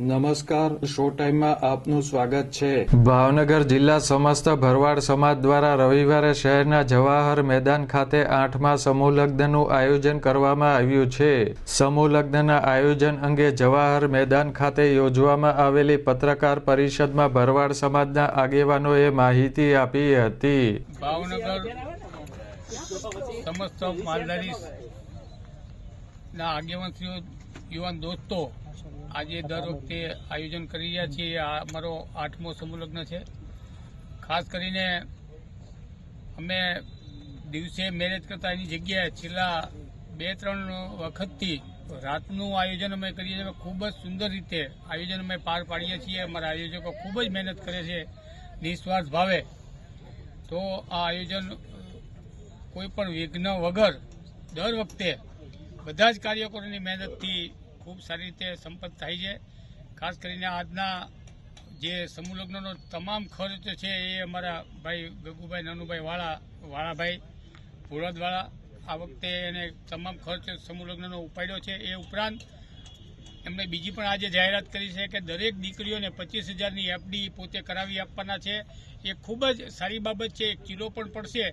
નમસ્કાર શો ટાઈમમાં આપનું સ્વાગત છે. ભાવનગર જિલ્લા સમસ્ત ભરવાડ સમાજ દ્વારા રવિવારે શહેરના જવાહર મેદાન ખાતે આઠમા સમૂહ લગ્નનું આયોજન કરવામાં આવ્યું છે. સમૂહ લગ્નના આયોજન અંગે જવાહર મેદાન ખાતે યોજવામાં આવેલી પત્રકાર પરિષદમાં ભરવાડ સમાજના આગેવાનોએ માહિતી આપી હતી. ભાવનગર સમસ્ત માલધારી ના, આગેવાનશ્રીઓ, યુવાન દોસ્તો, આજે દર વખતે આયોજન કરી રહ્યા છીએ. અમારો આઠમો સમૂહલગ્ન છે. ખાસ કરીને અમે દિવસે મેરેજ કરતા એની જગ્યાએ છેલ્લા બે, ત્રણ વખતથી રાતનું આયોજન અમે કરીએ છીએ. ખૂબ જ સુંદર રીતે આયોજન અમે પાર પાડીએ છીએ. અમારા આયોજકો ખૂબ જ મહેનત કરે છે. નિસ્વાર્થ ભાવે. તો આ આયોજન કોઈ પણ વિઘ્ન વગર દર વખતે બધા જ કાર્યકરોની મહેનતથી ખૂબ સારી રીતે સંપન્ન થાય છે. ખાસ કરીને આજના જે સમૂહ લગ્નનો તમામ ખર્ચ છે એ અમારા ભાઈ ગગુભાઈ, નાનુભાઈ વાળા, વાળાભાઈ, ભોળદવાળા, આ વખતે એને તમામ ખર્ચ સમૂહ લગ્નનો ઉપાડ્યો છે. એ ઉપરાંત એમણે બીજી પણ આજે જાહેરાત કરી છે કે દરેક દીકરીઓને પચીસ હજારની એફડી પોતે કરાવી આપવાના છે એ ખૂબ જ સારી બાબત છે, એક ચીલો પણ પડશે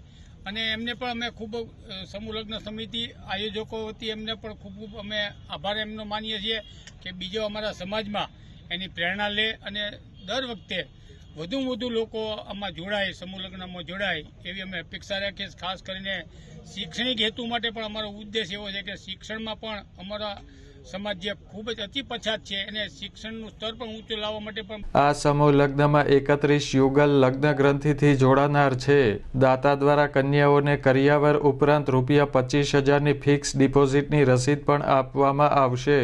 અને એમને પણ અમે ખૂબ સમૂહલગ્ન સમૂહ લગ્ન સમિતિ આયોજકો વતી એમને પણ ખૂબ ખૂબ અમે આભાર એમનો માનીએ છીએ કે બીજો અમારા સમાજમાં એની પ્રેરણા લે અને દર વખતે વધુમાં વધુ લોકો આમાં જોડાય, સમૂહ લગ્નમાં જોડાય એવી અમે અપેક્ષા રાખીએ. ખાસ કરીને શૈક્ષણિક હેતુ માટે પણ અમારો ઉદ્દેશ એવો છે કે શિક્ષણમાં પણ અમારા સમાજ જે ખૂબ જ અતિ પછાત છે અને શિક્ષણનું સ્તર પણ ઊંચું લાવવા માટે પણ આ સમૂહ લગ્નમાં એકત્રીસ યુગલ લગ્ન ગ્રંથિથી જોડાનાર છે. દાતા દ્વારા કન્યાઓને કરિયાવર ઉપરાંત રૂપિયા પચીસ હજારની ફિક્સ ડિપોઝિટની રસીદ પણ આપવામાં આવશે.